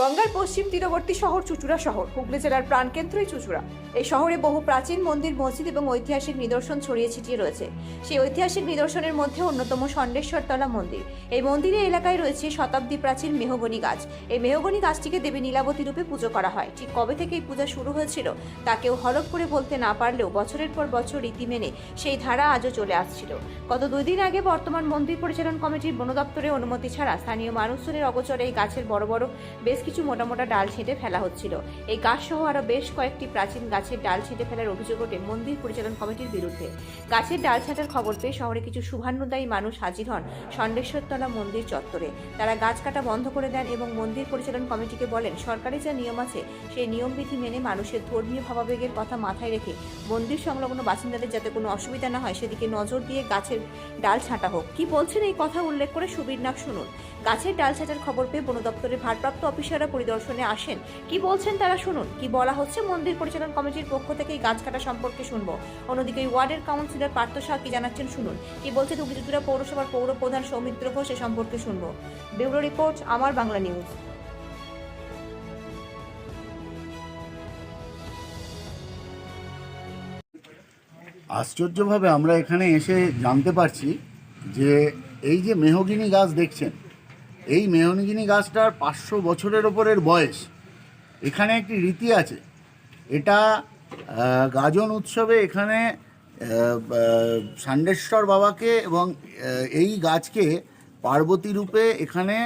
গঙ্গার পশ্চিম তীরবর্তী শহর চুচুড়া শহর। হুগলি জেলার প্রাণকেন্দ্রই চুচুড়া। এই শহরে বহু প্রাচীন মন্দির, মসজিদ এবং ঐতিহাসিক নিদর্শন ছড়িয়ে ছিটিয়ে রয়েছে। সেই ঐতিহাসিক নিদর্শনের মধ্যে অন্যতম ষণ্ডেশ্বরতলা মন্দির। এই মন্দিরে এলাকায় রয়েছে শতাব্দী প্রাচীন মেহগনি গাছ। এই মেহগনি গাছটিকে দেবী নীলাবতী রূপে পুজো করা হয়। ঠিক কবে থেকে এই পূজা শুরু হয়েছিল, তা কেউ হলফ করে বলতে না পারলেও বছরের পর বছর রীতি মেনে সেই ধারা আজও চলে আসছিল। গত দুই দিন আগে বর্তমান মন্দির পরিচালন কমিটির বন দপ্তরের অনুমতি ছাড়া স্থানীয় মানুষজনের অগোচরে এই গাছের বড় বড় বেশ কিছু মোটা মোটা ডাল ছেঁটে ফেলা হচ্ছিল। এই গাছ সহ আরও বেশ কয়েকটি প্রাচীন গাছের ডাল ছেঁটে ফেলার অভিযোগ ওঠে মন্দির পরিচালন কমিটির বিরুদ্ধে। গাছের ডাল ছাঁটার খবর পেয়ে শহরে কিছু শুভান্নদায়ী মানুষ হাজির হন ষণ্ডেশ্বরতলা মন্দির চত্বরে। তারা গাছ কাটা বন্ধ করে দেন এবং মন্দির পরিচালন কমিটিকে বলেন, সরকারি যা নিয়ম আছে, সেই নিয়মবিধি মেনে মানুষের ধর্মীয় ভাবাবেগের কথা মাথায় রেখে মন্দির সংলগ্ন বাসিন্দাদের যাতে কোনো অসুবিধা না হয়, সেদিকে নজর দিয়ে গাছের ডাল ছাঁটা হোক। কি বলছেন এই কথা উল্লেখ করে সুবীর নাগ শুনুন। গাছের ডাল ছাঁটার খবর পেয়ে বন দপ্তরের ভারপ্রাপ্ত অফিসাররা পরিদর্শনে আসেন। কি বলছেন তারা শুনুন। কি বলা হচ্ছে মন্দির পরিচালন কমিটির পক্ষ থেকে গাছ কাটা সম্পর্কে শুনব। অন্যদিকে ওয়ার্ডের কাউন্সিলর পার্থ শাহ কি জানাচ্ছেন শুনুন। কি বলছে হুগলিচুরা পৌরসভার পৌর প্রধান সৌমিত্র ঘোষ এ সম্পর্কে শুনব। ব্যুরো রিপোর্ট, আমার বাংলা নিউজ। আশ্চর্যভাবে আমরা এখানে এসে জানতে পারছি যে এই যে মেহগিনি গাছ দেখছেন এই মেহগিনি গাছটার পাঁচশো বছরের ওপরের বয়স। এখানে একটি রীতি আছে। এটা গাজন উৎসবে এখানে ষাণ্ডেশ্বর বাবাকে এবং এই গাছকে পার্বতী রূপে এখানে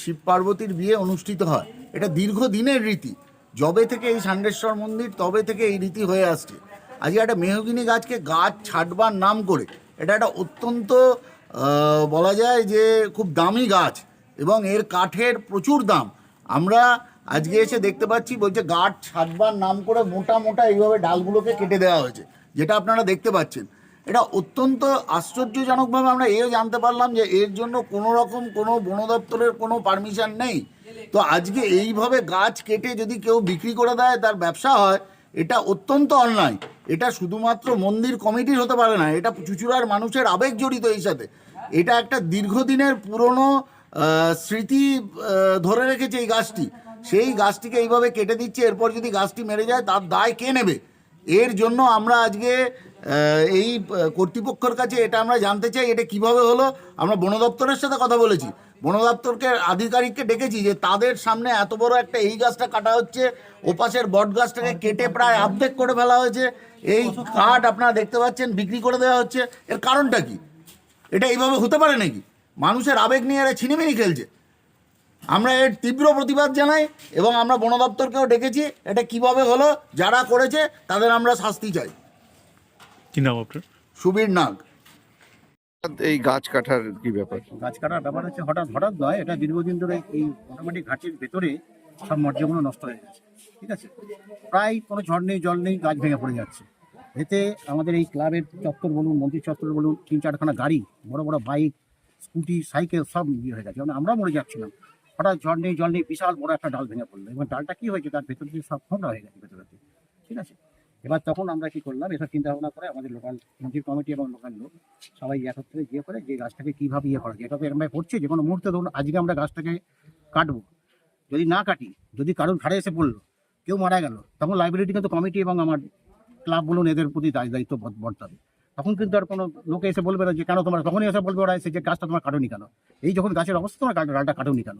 শিব পার্বতীর বিয়ে অনুষ্ঠিত হয়। এটা দীর্ঘদিনের রীতি। যবে থেকে এই ষাণ্ডেশ্বর মন্দির, তবে থেকে এই রীতি হয়ে আসছে। আজকে একটা মেহগিনি গাছকে গাছ ছাটবার নাম করে। এটা একটা অত্যন্ত বলা যায় যে খুব দামি গাছ। এবং এর কাঠের প্রচুর দাম। আমরা আজকে এসে দেখতে পাচ্ছি, বলছে গাছ ছাটবার নাম করে মোটা মোটা এইভাবে ডালগুলোকে কেটে দেওয়া হয়েছে, যেটা আপনারা দেখতে পাচ্ছেন। এটা অত্যন্ত আশ্চর্যজনকভাবে আমরা এও জানতে পারলাম যে এর জন্য কোনো রকম কোনো বন দপ্তরের কোনো পারমিশন নেই। তো আজকে এইভাবে গাছ কেটে যদি কেউ বিক্রি করে দেয়, তার ব্যবসা হয়, এটা অত্যন্ত অন্যায়। এটা শুধুমাত্র মন্দির কমিটির হতে পারে না, এটা চুচুড়ার মানুষের আবেগ জড়িত এই সাথে। এটা একটা দীর্ঘদিনের পুরনো স্মৃতি ধরে রেখেছে এই গাছটি। সেই গাছটিকে এইভাবে কেটে দিচ্ছে, এরপর যদি গাছটি মেরে যায়, তার দায় কে নেবে? এর জন্য আমরা আজকে এই কর্তৃপক্ষের কাছে এটা আমরা জানতে চাই, এটা কীভাবে হলো? আমরা বন দপ্তরের সাথে কথা বলেছি। বন দপ্তরকে, আধিকারিককে ডেকেছি যে তাদের সামনে এত বড় একটা এই গাছটা কাটা হচ্ছে, ওপাশের বট গাছটাকে কেটে প্রায় অর্ধেক করে ফেলা হয়েছে। এই কাঠ আপনারা দেখতে পাচ্ছেন, বিক্রি করে দেওয়া হচ্ছে। এর কারণটা কি? এটা এইভাবে হতে পারে নাকি? মানুষের আবেগ নিয়ে এরা ছিনিমিনি খেলছে। আমরা এর তীব্র প্রতিবাদ জানাই এবং আমরা বন দপ্তরকেও ডেকেছি এটা কীভাবে হলো যারা করেছে তাদের আমরা শাস্তি চাই। কি নাম আপনার? সুবীর নাগ। এই গাছ কাটার কি ব্যাপার? গাছ কাটার ব্যাপার হচ্ছে হঠাৎ হঠাৎ নয় এটা দীর্ঘদিন ধরে এই মোটামুটি ঘাটের ভেতরে সব মর্যাগুলো নষ্ট হয়ে গেছে ঠিক আছে? প্রায় কোনো ঝড় নেই জল নেই গাছ ভেঙে পড়ে যাচ্ছে। এতে আমাদের এই ক্লাবের চত্বর বলুন মন্দির চত্বর বলুন তিন চারখানা গাড়ি বড় বড় বাইক স্কুটি, সাইকেল সব ইয়ে হয়ে গেছে। মানে আমরা মরে যাচ্ছিলাম। হঠাৎ ঝড় নেই জল নেই, বিশাল বড় একটা ডাল ভেঙে পড়ল। এবং ডালটা কি হয়েছে? তার ভেতর দিয়ে সব খোঁড়া হয়ে গেছে ভেতরে ঠিক আছে? এবার তখন আমরা কি করলাম? এসব চিন্তা ভাবনা করে আমাদের লোকাল মন্দির কমিটি এবং লোকাল লোক সবাই একত্রে গিয়ে করে যে গাছটাকে কীভাবে ইয়ে করা যায়। এটা তো এরকম করছে যে কোনো মুহূর্তে ধরুন আজকে আমরা গাছটাকে কাটবো। যদি না কাটি, যদি কারোর ঘাড়ে এসে পড়ল, কেউ মারা গেল, তখন লাইব্রেরিটি কিন্তু কমিটি এবং আমার ক্লাব বলুন, এদের প্রতি দায় দায়িত্ব বর্ত- বর্তাবে। তখন কিন্তু আর কোনো লোকে এসে বলবে না যে, কেন তোমার তখনই এসে বলবে ওরা এসে যে গাছটা তোমার কাটুনি কেন? এই যখন গাছের অবস্থা, তোমার ডালটা কাটুনি কেন?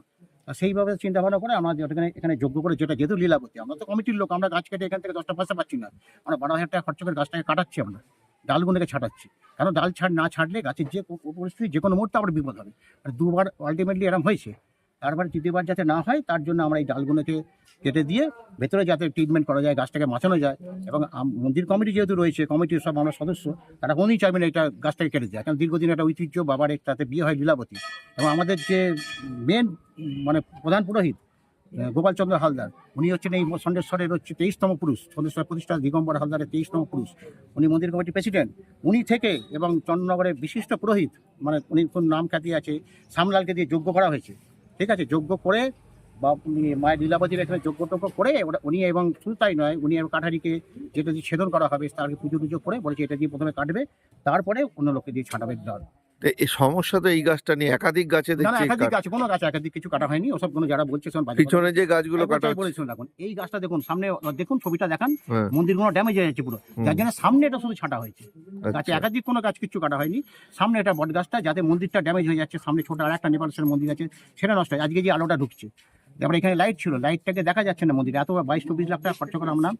সেইভাবে চিন্তা ভাবনা করে আমরা যেখানে এখানে যোগ্য করে যেটা যেহেতু লীলাবতী, আমরা তো কমিটির লোক, আমরা গাছ কেটে এখান থেকে দশটা পয়সা পাচ্ছি না। আমরা বারো হাজার টাকা খরচ করে গাছটাকে কাটাচ্ছি আমরা, ডালগুলোকে ছাটাচ্ছি। কারণ ডাল ছাড় না ছাড়লে গাছের যে পরিস্থিতি, যে কোনো মুহূর্তে আবার বিপদ হবে। আর দুবার আলটিমেটলি এরম হয়েছে তারপর তৃতীয়বার যাতে না হয়, তার জন্য আমরা এই ডালগুলোকে কেটে দিয়ে ভেতরে যাতে ট্রিটমেন্ট করা যায়, গাছটাকে বাঁচানো যায় এবং মন্দির কমিটি যেহেতু রয়েছে কমিটির সব আমরা সদস্য, তারা কোনোই চাইবেন এটা গাছটাকে কেটে দেয় কারণ দীর্ঘদিন একটা ঐতিহ্য, বাবার তাতে বিয়ে হয় লীলাবতী। এবং আমাদের যে মেন মানে প্রধান পুরোহিত গোপালচন্দ্র হালদার, উনি হচ্ছেন এই সন্দেশ্বরের হচ্ছে তেইশতম পুরুষ, সন্দেশ্বর প্রতিষ্ঠা দিগম্বর হালদারের তেইশতম পুরুষ। উনি মন্দির কমিটির প্রেসিডেন্ট উনি থেকে এবং চন্দ্রনগরের বিশিষ্ট পুরোহিত মানে উনি কোন নাম খ্যাতি আছে, শ্যামলালকে দিয়ে যোগ্য করা হয়েছে। ঠিক আছে যোগ্য করে বা উনি মায়ের লীলাবতীর এখানে যজ্ঞ টজ্ঞ করে ওটা উনি এবং শুধু তাই নয় উনি এবং কাঠারিকে যেটা দিয়ে ছেদন করা হবে তার পুজো টুজো করে বলেছে এটা দিয়ে প্রথমে কাটবে তারপরে অন্য লোককে দিয়ে ছাটাবে এই সমস্যা তো এই গাছটা নিয়ে একাধিক গাছে দেখছি একাধিক গাছ কোনো গাছ একাধিক কিছু কাটা হয়নি ওসব কোনো যারা বলছে শোন পিছনে যে গাছগুলো কাটা হচ্ছে। দেখুন এই গাছটা দেখুন সামনে দেখুন ছবিটা দেখান হ্যাঁ। মন্দিরগুলো ড্যামেজ হয়ে যাচ্ছে পুরো। যার জন্য সামনে এটা শুধু ছাটা হয়েছে। গাছে আচ্ছা। একাধিক কোনো গাছ কিছু কাটা হয়নি। সামনে একটা বট গাছটা যাতে মন্দিরটা ড্যামেজ হয়ে যাচ্ছে সামনে ছোট আর একটা নেপালসের মন্দির আছে সেটা নষ্ট হয়। আজকে যে আলোটা ঢুকছে তারপরে এখানে লাইট ছিল লাইটটাকে দেখা যাচ্ছে না মন্দিরে। এত বাইশ চব্বিশ লাখ টাকা খরচা করে আমরা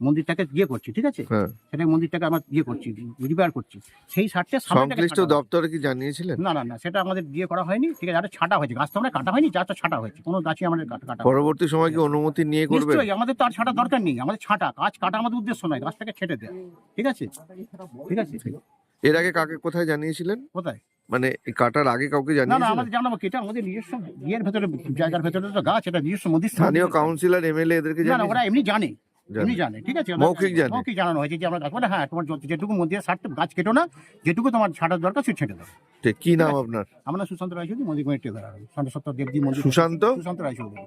মন্দিরটাকে ইয়ে করছি ঠিক আছে? হ্যাঁ। সেটা মন্দিরটাকে আমরা ইয়ে করছি রিপেয়ার করছি। সেই সারটা সংশ্লিষ্ট দপ্তরে কি জানিয়েছিলেন? না না না সেটা আমাদের দিয়ে করা হয়নি ঠিক আছে ছাটা হয়েছে গাছ তো আমরা কাটা হয়নি গাছটা ছাটা হয়েছে কোনো গাছই আমাদের কাটা পরবর্তী সময় কি অনুমতি নিয়ে করবেন? নিশ্চয়ই আমাদের তো আর ছাটা দরকার নেই আমাদের ছাটা গাছ কাটা আমাদের উদ্দেশ্য নয় গাছটাকে ছেটে দেয় ঠিক আছে? ঠিক আছে? এর আগে কাকে কোথায় জানিয়েছিলেন? কোথায়? মানে কাটার আগে কাউকে না না আমাদের জানাব কি এটা আমাদের নিজস্ব ইয়ের ভেতরে জায়গার ভেতরে তো গাছ এটা নিজস্ব মন্দির স্থানীয় কাউন্সিলর এমএলএ এদেরকে না ওরা এমনি জানে এমনি জানে ঠিক আছে? মৌখিক জানে। মৌখিক জানানো হয়েছে যে আমরা গাছ বলে হ্যাঁ তোমার যেটুকু মন্দিরে ছাড়তে গাছ কেটো না যেটুকু তোমার ছাটার দরকার সে ছেটে দাও ঠিক, কি নাম আপনার? আমরা সুশান্ত রায়চৌধুরী মন্দির সন্ত সত্তর দেবজি মন্দির সুশান্ত? সুশান্ত রায়চৌধুরী।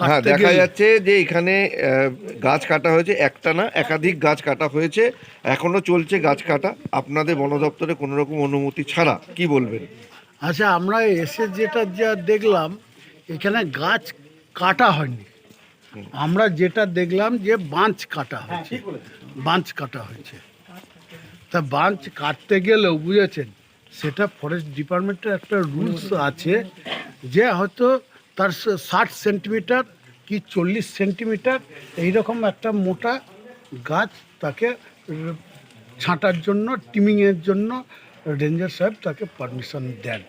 হ্যাঁ দেখা যাচ্ছে যে এখানে আহ, গাছ কাটা হয়েছে একটা না একাধিক গাছ কাটা হয়েছে এখনও চলছে গাছ কাটা। আপনাদের বন দপ্তরে কোনো রকম অনুমতি ছাড়া কি বলবেন? আচ্ছা আমরা এসে যেটা যা দেখলাম এখানে গাছ কাটা হয়নি। আমরা যেটা দেখলাম যে বাঁচ কাটা হয়েছে। বাঁচ কাটা হয়েছে। তা বাঁচ কাটতে গেলেও বুঝেছেন সেটা ফরেস্ট ডিপার্টমেন্টের একটা রুলস আছে যে হয়তো তার ষাট সেন্টিমিটার কি চল্লিশ সেন্টিমিটার এইরকম একটা মোটা গাছ তাকে ছাঁটার জন্য টিমিংয়ের জন্য রেঞ্জার সাহেব তাকে পারমিশন দেন।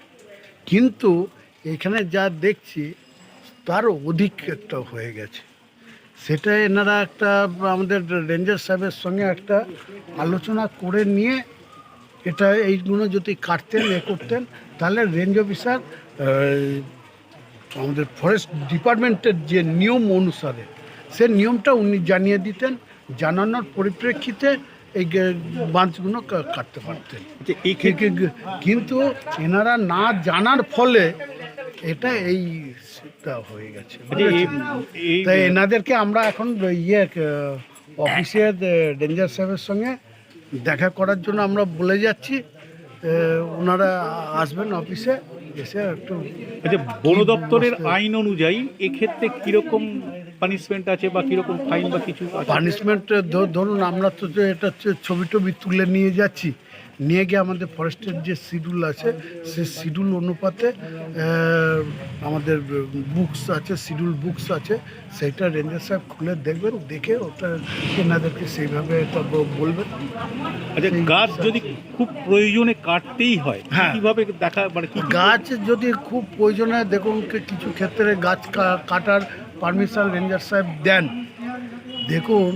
কিন্তু এখানে যা দেখছি তার অধিক একটা হয়ে গেছে। সেটা এনারা একটা আমাদের রেঞ্জার সাহেবের সঙ্গে একটা আলোচনা করে নিয়ে এটা এইগুলো যদি কাটতেন এ করতেন তাহলে রেঞ্জ অফিসার আমাদের ফরেস্ট ডিপার্টমেন্টের যে নিয়ম অনুসারে সে নিয়মটা উনি জানিয়ে দিতেন জানানোর পরিপ্রেক্ষিতে এই কা- কাটতে পারতেন। কি- কিন্তু এনারা না জানার ফলে এটা এই হয়ে গেছে। বুঝেছেন? তাই এনাদেরকে আমরা এখন ইয়ে অফিসের ডেঞ্জার সাহেবের সঙ্গে দেখা করার জন্য আমরা বলে যাচ্ছি। ওনারা আসবেন অফিসে এসে একটু আচ্ছা বন দপ্তরের আইন অনুযায়ী এক্ষেত্রে কীরকম পানিশমেন্ট আছে বা কীরকম ফাইন বা কিছু পানিশমেন্ট ধরুন আমরা তো এটা হচ্ছে ছবি টবি তুলে নিয়ে যাচ্ছি। নিয়ে গিয়ে আমাদের ফরেস্টের যে শিডিউল আছে সে শিডিউল অনুপাতে আমাদের বুকস আছে শিডিউল বুকস আছে সেইটা রেঞ্জার সাহেব খুলে দেখবেন দেখে ওটা এনাদেরকে সেইভাবে বলবেন আচ্ছা গাছ যদি খুব প্রয়োজনে কাটতেই হয় হ্যাঁ। কীভাবে দেখা মানে গাছ যদি খুব প্রয়োজনে দেখুন কিছু ক্ষেত্রে গাছ কাটার পারমিশন রেঞ্জার সাহেব দেন দেখুন,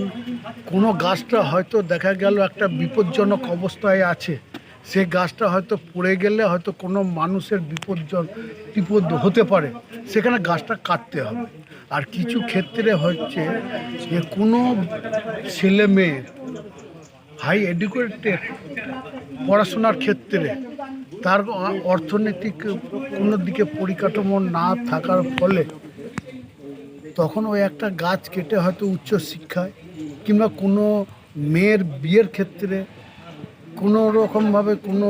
কোনো গাছটা হয়তো দেখা গেল একটা বিপজ্জনক অবস্থায় আছে। সে গাছটা হয়তো পড়ে গেলে হয়তো কোনো মানুষের বিপজ্জন, বিপদ হতে পারে। সেখানে গাছটা কাটতে হবে। আর কিছু ক্ষেত্রে হচ্ছে যে কোনো ছেলে মেয়ে হাই এডুকেটেড পড়াশোনার ক্ষেত্রে তার অর্থনৈতিক কোনো দিকে পরিকাঠামো না থাকার ফলে তখন ওই একটা গাছ কেটে হয়তো উচ্চশিক্ষায় কিংবা কোনো মেয়ের বিয়ের ক্ষেত্রে কোনো রকমভাবে কোনো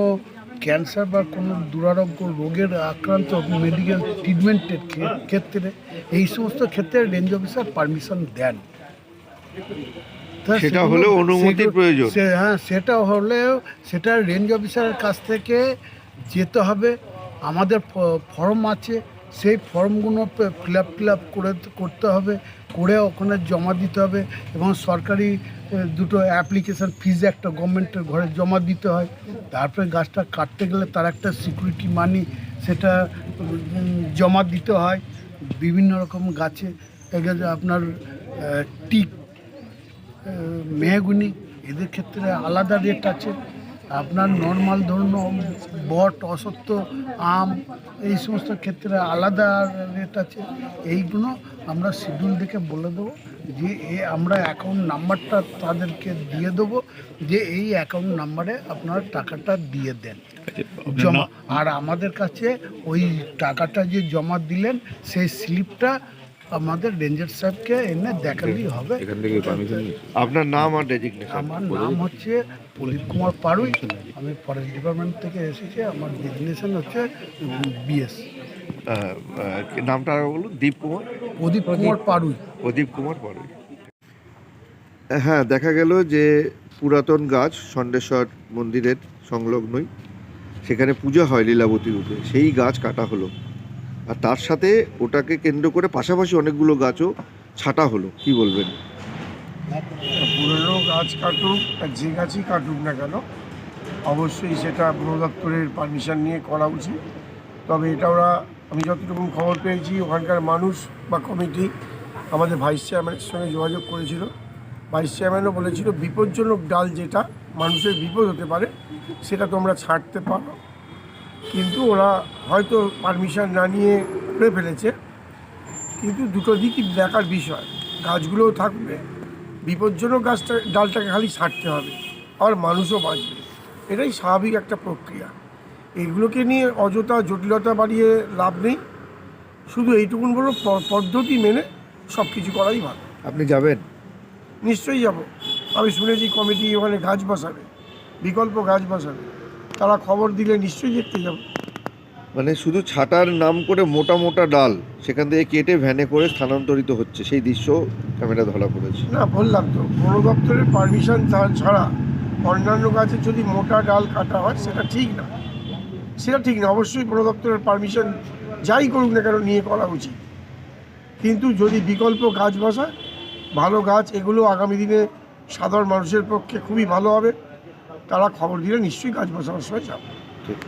ক্যান্সার বা কোনো দুরারোগ্য রোগের আক্রান্ত মেডিকেল ট্রিটমেন্টের ক্ষেত্রে এই সমস্ত ক্ষেত্রে রেঞ্জ অফিসার পারমিশন দেন সেটা হলে হলেও অনুমতির প্রয়োজন। সে- হ্যাঁ সেটা হলেও সেটা রেঞ্জ অফিসারের কাছ থেকে যেতে হবে আমাদের ফর্ম আছে সেই ফর্মগুলো ফিল আপ ফিল আপ করে করতে হবে, করে ওখানে জমা দিতে হবে এবং সরকারি দুটো অ্যাপ্লিকেশান ফিজ একটা গভর্নমেন্টের ঘরে জমা দিতে হয়। তারপরে গাছটা কাটতে গেলে তার একটা সিকিউরিটি মানি সেটা জমা দিতে হয়। বিভিন্ন রকম গাছে আপনার টিক মেহগুনি, এদের ক্ষেত্রে আলাদা রেট আছে। আপনার নর্মাল ধরুন বট অসত্য আম এই সমস্ত ক্ষেত্রে আলাদা রেট আছে। এইগুলো আমরা শিডিউল দেখে বলে দেবো যে এ আমরা অ্যাকাউন্ট নাম্বারটা তাদেরকে দিয়ে দেবো যে এই অ্যাকাউন্ট নাম্বারে আপনারা টাকাটা দিয়ে দেন। আচ্ছা, জমা। আর আমাদের কাছে ওই টাকাটা যে জমা দিলেন সেই স্লিপটা আমাদের রেঞ্জার সাহেবকে এনে দেখালেই হবে। আপনার নাম আর ডেজিগনেশন আমার নাম হচ্ছে প্রদীপ কুমার পাড়ুই আমি ফরেস্ট ডিপার্টমেন্ট থেকে এসেছি আমার ডেজিগনেশন হচ্ছে বিএস নামটা আরও বলুন দীপ কুমার? প্রদীপ কুমার পাড়ুই প্রদীপ কুমার পাড়ুই হ্যাঁ দেখা গেল যে পুরাতন গাছ ষণ্ডেশ্বর মন্দিরের সংলগ্নই। সেখানে পূজা হয় লীলাবতী রূপে। সেই গাছ কাটা হলো। আর তার সাথে ওটাকে কেন্দ্র করে পাশাপাশি অনেকগুলো গাছও ছাটা হলো। কি বলবেন? পুরনো গাছ কাটুক আর যে গাছই কাটুক না কেন, অবশ্যই সেটা বন দপ্তরের পারমিশন নিয়ে করা উচিত। তবে এটা ওরা, আমি যতটুকু খবর পেয়েছি, ওখানকার মানুষ বা কমিটি আমাদের ভাইস চেয়ারম্যানের সঙ্গে যোগাযোগ করেছিল। ভাইস চেয়ারম্যানও বলেছিল, বিপজ্জনক ডাল যেটা, মানুষের বিপদ হতে পারে, সেটা তোমরা ছাড়তে পারো। কিন্তু ওরা হয়তো পারমিশন না নিয়ে করে ফেলেছে। কিন্তু দুটো দিকই দেখার বিষয়। গাছগুলোও থাকবে। বিপজ্জনক গাছটা ডালটাকে খালি ছাড়তে হবে আর মানুষও বাঁচবে। এটাই স্বাভাবিক একটা প্রক্রিয়া। এগুলোকে নিয়ে অযথা জটিলতা বাড়িয়ে লাভ নেই। শুধু এইটুকুন বড় প- পদ্ধতি মেনে সব কিছু করাই ভালো। আপনি যাবেন? নিশ্চয়ই যাব। আমি শুনেছি কমিটি ওখানে গাছ বসাবে। বিকল্প গাছ বসাবে। তারা খবর দিলে নিশ্চয়ই দেখতে যাব। মানে শুধু ছাটার নাম করে মোটা মোটা ডাল সেখান থেকে কেটে ভ্যানে করে স্থানান্তরিত হচ্ছে সেই দৃশ্য ক্যামেরা ধরা পড়েছে। না বললাম তো বন দপ্তরের পারমিশন ছাড়া অন্যান্য গাছে যদি মোটা ডাল কাটা হয় সেটা ঠিক না। সেটা ঠিক না অবশ্যই বন দপ্তরের পারমিশন যাই করুক না কেন নিয়ে করা উচিত। কিন্তু যদি বিকল্প গাছ বসায় ভালো গাছ এগুলো আগামী দিনে সাধারণ মানুষের পক্ষে খুবই ভালো হবে। তারা খবর দিলে নিশ্চয়ই গাছ বসানোর সময় যাবে। ঠিক।